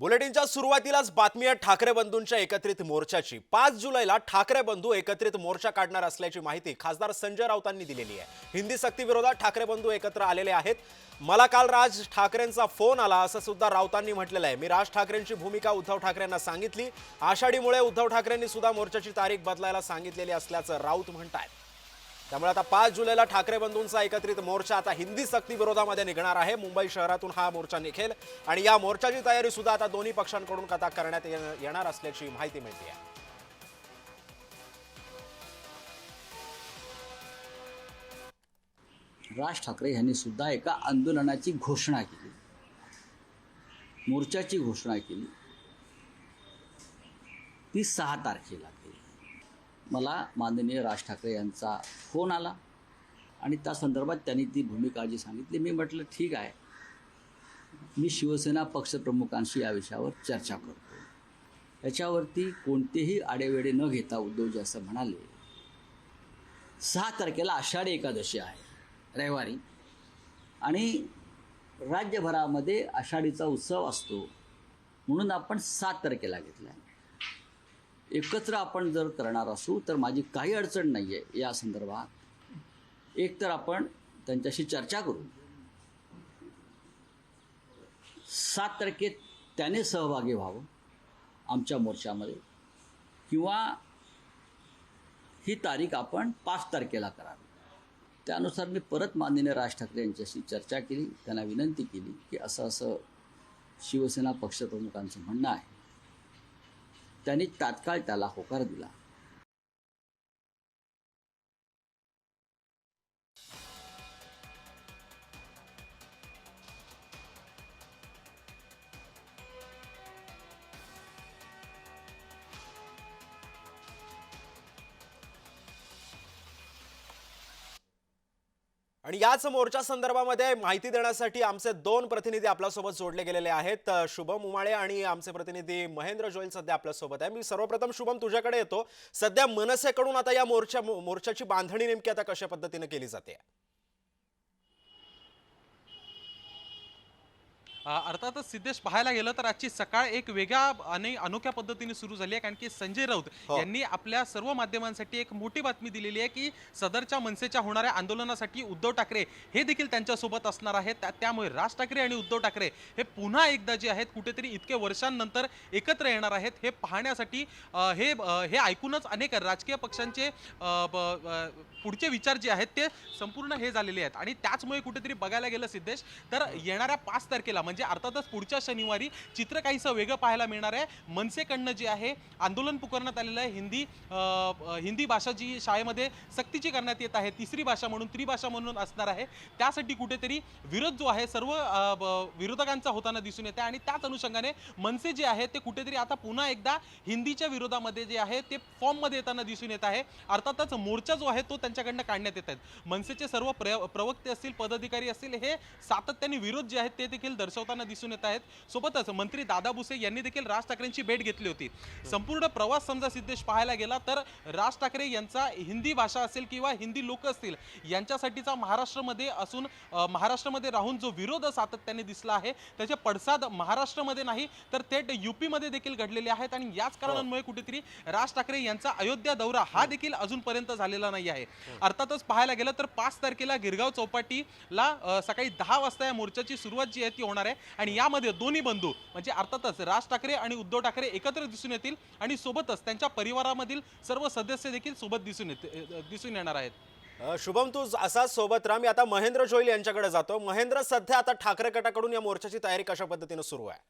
बुलेटिनच्या सुरुवातीलाच बातमी आहे ठाकरे बंधूंच्या एकत्रित मोर्चाची. पाच जुलैला ठाकरे बंधू एकत्रित मोर्चा काढणार असल्याची माहिती खासदार संजय राऊतांनी दिलेली आहे. हिंदी सक्ती विरोधात ठाकरे बंधू एकत्र आलेले आहेत. मला काल राज ठाकरेंचा फोन आला असं सुद्धा राऊतांनी म्हटलेलं आहे. मी राज ठाकरेंची भूमिका उद्धव ठाकरेंना सांगितली. आषाढीमुळे उद्धव ठाकरेंनी सुद्धा मोर्चाची तारीख बदलायला सांगितलेली असल्याचं राऊत म्हणतायत. त्यामुळे आता पाच जुलैला ठाकरे बंधूंचा एकत्रित मोर्चा आता हिंदी सक्ती विरोधामध्ये निघणार आहे. मुंबई शहरातून हा मोर्चा निघेल. आणि या मोर्चाची तयारी सुद्धा आता दोन्ही पक्षांकडून कथा करण्यात येणार असल्याची माहिती मिळते आहे राज ठाकरे यांनी सुद्धा एका आंदोलनाची घोषणा केली. मोर्चाची घोषणा केली. ती सहा तारखेला. मला माननीय राज ठाकरे यांचा फोन आला आणि त्या संदर्भात त्यांनी ती भूमिका जी सांगितली. मी म्हटलं ठीक आहे. मी शिवसेना पक्षप्रमुखांशी या विषयावर चर्चा करतो. याच्यावरती कोणतेही आडेवेडे न घेता उद्धवजी असं म्हणाले सहा तारखेला आषाढी एकादशी आहे रविवारी. आणि राज्यभरामध्ये आषाढीचा उत्सव असतो. म्हणून आपण सात तारखेला घेतला आहे एकत्र आपण जर करणार असू तर माझी काही अडचण नाही आहे या संदर्भात. एक तर आपण त्यांच्याशी चर्चा करू. सात तारखेत त्याने सहभागी व्हावं आमच्या मोर्चामध्ये. किंवा ही तारीख आपण पाच तारखेला करावी. त्यानुसार मी परत माननीय राज ठाकरे यांच्याशी चर्चा केली त्यांना विनंती केली की असं असं शिवसेना पक्षप्रमुखांचं म्हणणं आहे. त्यांनी तात्काळ त्याला होकार दिला. आणि याच मोर्चा संदर्भामध्ये माहिती देण्यासाठी आमचे दोन प्रतिनिधी आपल्यासोबत जोडले गेलेले आहेत. शुभम उमाळे आणि आमचे प्रतिनिधी महेंद्र जोईल सध्या आपल्यासोबत आहे. मी सर्वप्रथम शुभम तुझ्याकडे येतो. सध्या मनसेकडून आता या मोर्चा मोर्चाची बांधणी नेमकी आता कशा पद्धतीने केली जाते? अर्थातच सिद्धेश पाहायला गेलं तर आजची सकाळ एक वेगळ्या आणि अनोख्या पद्धतीने सुरू झाली आहे. कारण की संजय राऊत हो. यांनी आपल्या सर्व माध्यमांसाठी एक मोठी बातमी दिलेली आहे की सदरच्या मनसेच्या होणाऱ्या आंदोलनासाठी उद्धव ठाकरे हे देखील त्यांच्यासोबत असणार आहेत. त्या- त्यामुळे राज ठाकरे आणि उद्धव ठाकरे हे पुन्हा एकदा जे आहेत कुठेतरी इतके वर्षांनंतर एकत्र येणार आहेत हे पाहण्यासाठी हे हे ऐकूनच अनेक राजकीय पक्षांचे पुढचे विचार जे आहेत ते संपूर्ण हे झालेले आहेत. आणि त्याचमुळे कुठेतरी बघायला गेलं सिद्धेश तर येणाऱ्या पाच तारखेला म्हणजे म्हणजे अर्थातच पुढच्या शनिवारी चित्र काहीसं वेगळं पाहायला मिळणार आहे. मनसेकडनं जे आहे आंदोलन पुकारण्यात आलेलं आहे. हिंदी हिंदी भाषा जी शाळेमध्ये सक्तीची करण्यात येत आहे तिसरी भाषा म्हणून त्रिभाषा म्हणून असणार आहे. त्यासाठी कुठेतरी विरोध जो आहे सर्व विरोधकांचा होताना दिसून येते आणि त्याच अनुषंगाने मनसे जे आहे ते कुठेतरी आता पुन्हा एकदा हिंदीच्या विरोधामध्ये जे आहे ते फॉर्ममध्ये येताना दिसून येत आहे. अर्थातच मोर्चा जो आहे तो त्यांच्याकडनं काढण्यात येत आहेत. मनसेचे सर्व प्र प्रवक्ते असतील पदाधिकारी असतील हे सातत्याने विरोध जे आहेत ते देखील दर्शवतात दर्शवताना दिसून येत आहेत. सोबतच मंत्री दादा भुसे यांनी देखील राज ठाकरेंची भेट घेतली होती. संपूर्ण प्रवास समजा सिद्धेश पाहायला गेला तर राज ठाकरे यांचा हिंदी भाषा असेल किंवा हिंदी लोक असतील यांच्यासाठीचा महाराष्ट्रामध्ये असून महाराष्ट्रामध्ये राहून जो विरोध सातत्याने दिसला आहे त्याचे पडसाद महाराष्ट्रामध्ये नाही तर थेट युपीमध्ये देखील घडलेले आहेत आणि याच कारणांमुळे कुठेतरी राज ठाकरे यांचा अयोध्या दौरा हा देखील अजूनपर्यंत झालेला नाही आहे. अर्थातच पाहायला गेलं तर पाच तारखेला गिरगाव चौपाटीला सकाळी दहा वाजता या मोर्चाची सुरुवात जी आहे ती होणार आहे. आणि यामध्ये दोन्ही बंधू म्हणजे अर्थातच राज ठाकरे आणि उद्धव ठाकरे एकत्र दिसून येतील आणि सोबतच त्यांच्या परिवारामधील सर्व सदस्य देखील सोबत दिसून येत दिसून येणार आहेत. शुभम तू असाच सोबत राहा. मी आता महेंद्र जोईल यांच्याकडे जातो. महेंद्र सध्या आता ठाकरे गटाकडून या मोर्चाची तयारी कशा पद्धतीने सुरू आहे?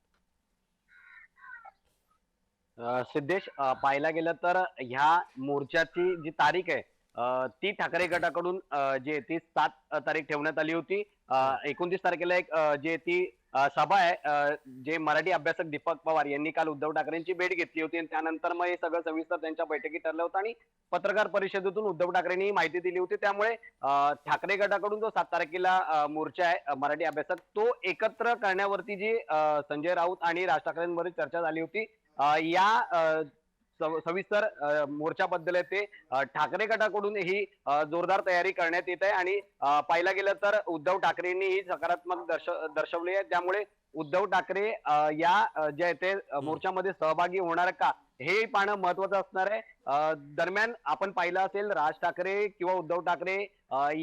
सिद्धेश पाहायला गेलं तर ह्या मोर्चाची जी तारीख आहे ती ठाकरे गटाकडून जी आहे ती सात तारीख ठेवण्यात आली होती. एकोणतीस तारखेला एक जे ती सभा आहे. जे मराठी अभ्यासक दीपक पवार यांनी काल उद्धव ठाकरेंची भेट घेतली होती. आणि त्यानंतर मग हे सगळं सविस्तर त्यांच्या बैठकीत ठरलं होतं. आणि पत्रकार परिषदेतून उद्धव ठाकरेंनी ही माहिती दिली होती. त्यामुळे ठाकरे गटाकडून जो सात तारखेला मोर्चा आहे मराठी अभ्यासक तो एकत्र करण्यावरती जी संजय राऊत आणि राज ठाकरेंमध्ये चर्चा झाली होती या सविस्तर मोर्चाबद्दल आहे ते ठाकरे गटाकडून ही जोरदार तयारी करण्यात येत आहे आणि पाहिला गेलं तर उद्धव ठाकरेंनी ही सकारात्मक दर्श दर्शवली आहे. त्यामुळे उद्धव ठाकरे या जे आहे ते मोर्चामध्ये सहभागी होणार का हे पाहणं महत्वाचं असणार आहे. दरम्यान आपण पाहिलं असेल राज ठाकरे किंवा उद्धव ठाकरे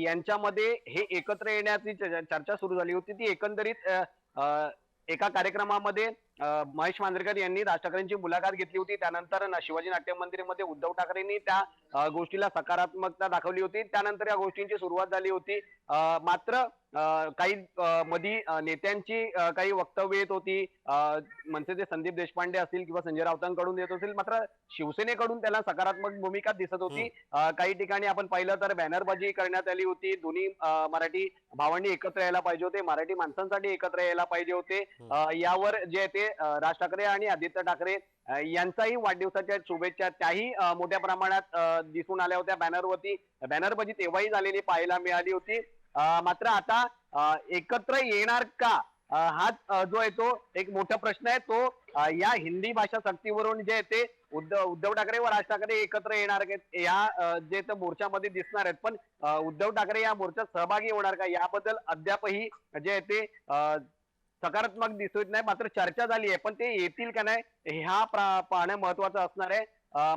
यांच्यामध्ये हे एकत्र येण्याची चर्चा सुरू झाली होती. ती एकंदरीत एका कार्यक्रमामध्ये महेश मांजरेकर यांनी राज ठाकरेंची मुलाखत घेतली होती. त्यानंतर शिवाजी नाट्य मंदिरमध्ये उद्धव ठाकरेंनी त्या गोष्टीला सकारात्मकता दाखवली होती. त्यानंतर या गोष्टींची सुरुवात झाली होती. मात्र काही मधी नेत्यांची काही वक्तव्य येत होती. अ, मनसेचे संदीप देशपांडे असतील किंवा संजय राऊतांकडून येत असतील मात्र शिवसेनेकडून त्याला सकारात्मक भूमिका दिसत होती. काही ठिकाणी आपण पाहिलं तर बॅनरबाजी करण्यात आली होती. दोन्ही मराठी भावांनी एकत्र यायला पाहिजे होते. मराठी माणसांसाठी एकत्र यायला पाहिजे होते. यावर जे ते राज ठाकरे आणि आदित्य ठाकरे यांचाही वाढदिवसाच्या शुभेच्छा. त्याही मोठ्या प्रमाणात दिसून आल्या होत्या बॅनरवरती. बॅनरबाजी तेव्हाही झालेली पाहायला मिळाली होती. मात्र आता एकत्र येणार का? हा जो आहे तो एक मोठा प्रश्न आहे. तो या हिंदी भाषा सक्तीवरून जे आहे ते उद्धव उद्धव ठाकरे व राज ठाकरे एकत्र येणार या जे तर मोर्चामध्ये दिसणार आहेत. पण उद्धव ठाकरे या मोर्चात सहभागी होणार का? याबद्दल अद्यापही जे आहे ते सकारात्मक दिसत नाही मात्र चर्चा झाली आहे. पण ते येतील का नाही ह्या पाहणं महत्वाचं असणार आहे.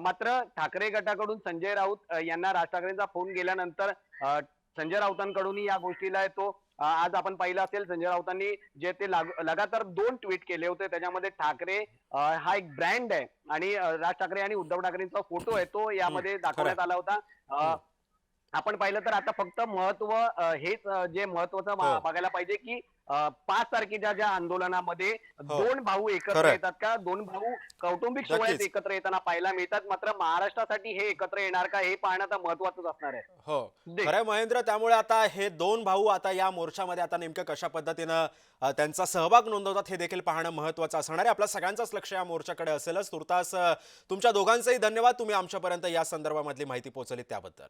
मात्र ठाकरे गटाकडून संजय राऊत यांना राज ठाकरेंचा फोन गेल्यानंतर संजय राऊतांकडूनही या गोष्टीला तो आज आपण पाहिलं असेल संजय राऊतांनी जे ते लाग- लगातार दोन ट्विट केले होते. त्याच्यामध्ये ठाकरे हा एक ब्रँड आहे. आणि राज ठाकरे आणि उद्धव ठाकरेंचा फोटो आहे तो यामध्ये दाखवण्यात आला होता. आपण पाहिलं तर आता फक्त महत्त्व हेच जे महत्वाचं हो. बघायला पाहिजे की पाच तारखेच्या ज्या आंदोलनामध्ये दोन भाऊ एकत्र. येतात का? दोन भाऊ कौटुंबिक सोहळ्यात. एकत्र येताना पाहायला मिळतात. मात्र महाराष्ट्रासाठी हे एकत्र येणार का हे पाहणं आता महत्वाचंच असणार आहे. हो. दे. खरंय महेंद्र त्यामुळे आता हे दोन भाऊ आता या मोर्चामध्ये आता नेमकं कशा पद्धतीनं त्यांचा सहभाग नोंदवतात हे देखील पाहणं महत्वाचं असणार आहे. आपलं सगळ्यांचंच लक्ष या मोर्चाकडे असेलच. तुर्तास तुमच्या दोघांचंही धन्यवाद. तुम्ही आमच्यापर्यंत या संदर्भामधली माहिती पोहोचली त्याबद्दल.